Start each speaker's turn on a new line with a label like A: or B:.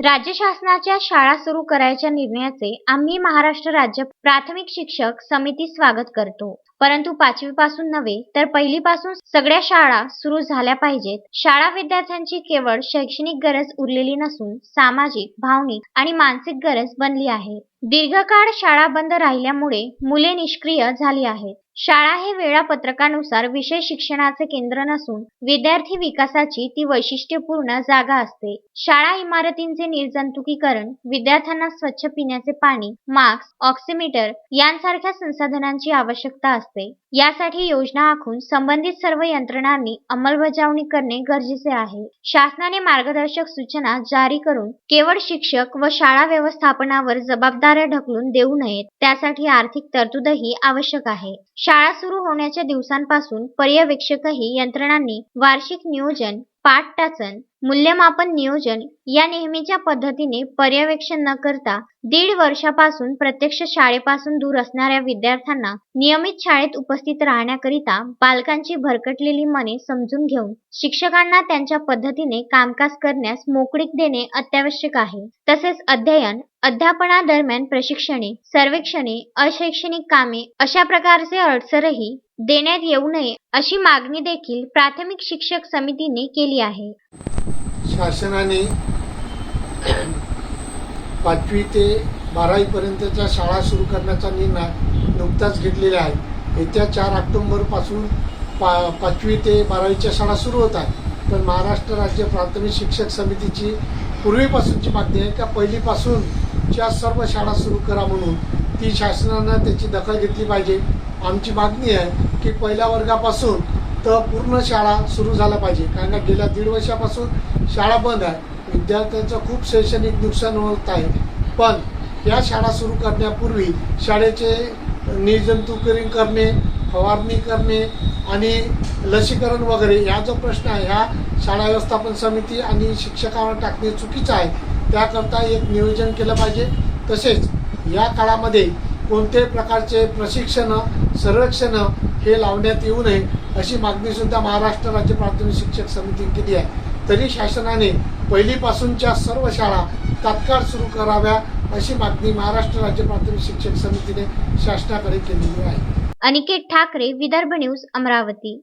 A: राज्य शासनाच्या शाळा सुरू करायच्या निर्णयाचे आम्ही महाराष्ट्र राज्य प्राथमिक शिक्षक समिती स्वागत करतो. परंतु पाचवी पासून नव्हे तर पहिलीपासून सगळ्या शाळा सुरू झाल्या पाहिजेत. शाळा विद्यार्थ्यांची केवळ शैक्षणिक गरज उरलेली नसून सामाजिक भावनिक आणि मानसिक गरज बनली आहे. दीर्घकाळ शाळा बंद राहिल्यामुळे मुले निष्क्रिय झाली आहेत. शाळा हे वेळापत्रकानुसार विषय शिक्षणाचे केंद्र नसून विद्यार्थी विकासाची ती वैशिष्ट्यपूर्ण जागा असते. शाळा इमारतींचे निर्जंतुकीकरण विद्यार्थ्यांना स्वच्छ पिण्याचे पाणी मास्क ऑक्सिमीटर यांसारख्या संसाधनांची आवश्यकता असते. यासाठी योजना आखून संबंधित सर्व यंत्रणांनी अंमलबजावणी करणे गरजेचे आहे. शासनाने मार्गदर्शक सूचना जारी करून केवळ शिक्षक व शाळा व्यवस्थापनावर जबाबदार जबाबदाऱ्या ढकलून देऊ नयेत. त्यासाठी आर्थिक तरतूदही आवश्यक आहे. शाळा सुरू होण्याच्या दिवसांपासून पर्यवेक्षकही यंत्रणांनी वार्षिक नियोजन पाठ टाचण मूल्यमापन नियोजन या नेहमीच्या पद्धतीने पर्यवेक्षण न करता दीड वर्षापासून प्रत्यक्ष शाळेपासून दूर असणाऱ्या विद्यार्थ्यांना नियमित शाळेत उपस्थित राहण्याकरिता पालकांची भरकटलेली मने समजून घेऊन शिक्षकांना त्यांच्या पद्धतीने कामकाज करण्यास मोकळीक देणे अत्यावश्यक आहे. तसेच अध्ययन अध्यापनादरम्यान प्रशिक्षणे सर्वेक्षणे अशैक्षणिक कामे अशा प्रकारचे अडसरही देण्यात येऊ नये अशी मागणी देखील प्राथमिक शिक्षक समितीने केली आहे.
B: शासनाने पाचवी ते बारावीपर्यंतच्या शाळा सुरू करण्याचा निर्णय नुकताच घेतलेला आहे. येत्या चार ऑक्टोंबरपासून पा पाचवी ते बारावीच्या शाळा सुरू होतात पण महाराष्ट्र राज्य प्राथमिक शिक्षक समितीची पूर्वीपासूनची मागणी आहे का पहिलीपासूनच्या सर्व शाळा सुरू करा म्हणून? ती शासनानं त्याची दखल घेतली पाहिजे. आमची मागणी आहे की पहिल्या वर्गापासून तर पूर्ण शाळा सुरू झाल्या पाहिजे. कारण का गेल्या दीड वर्षापासून शाळा बंद आहे. विद्यार्थ्यांचं खूप शैक्षणिक नुकसान होत आहे. पण या शाळा सुरू करण्यापूर्वी शाळेचे निर्जंतुकीकरण करणे फवारणी करणे आणि लसीकरण वगैरे या जो प्रश्न आहे ह्या शाळा व्यवस्थापन समिती आणि शिक्षकावर टाकणे चुकीचं आहे. त्याकरता एक नियोजन केलं पाहिजे. तसेच या काळामध्ये कोणत्याही प्रकारचे प्रशिक्षण संरक्षण हे लावण्यात येऊ नये. अशी मागणी सुद्धा महाराष्ट्र राज्य प्राथमिक शिक्षक समितीने केली आहे. तरी शासनाने पहिलीपासूनच्या सर्व शाळा तात्काळ सुरू कराव्या अशी मागणी महाराष्ट्र राज्य प्राथमिक शिक्षक समितीने शासनाकडे केलेली आहे.
A: अनिकेत ठाकरे विदर्भ न्यूज अमरावती.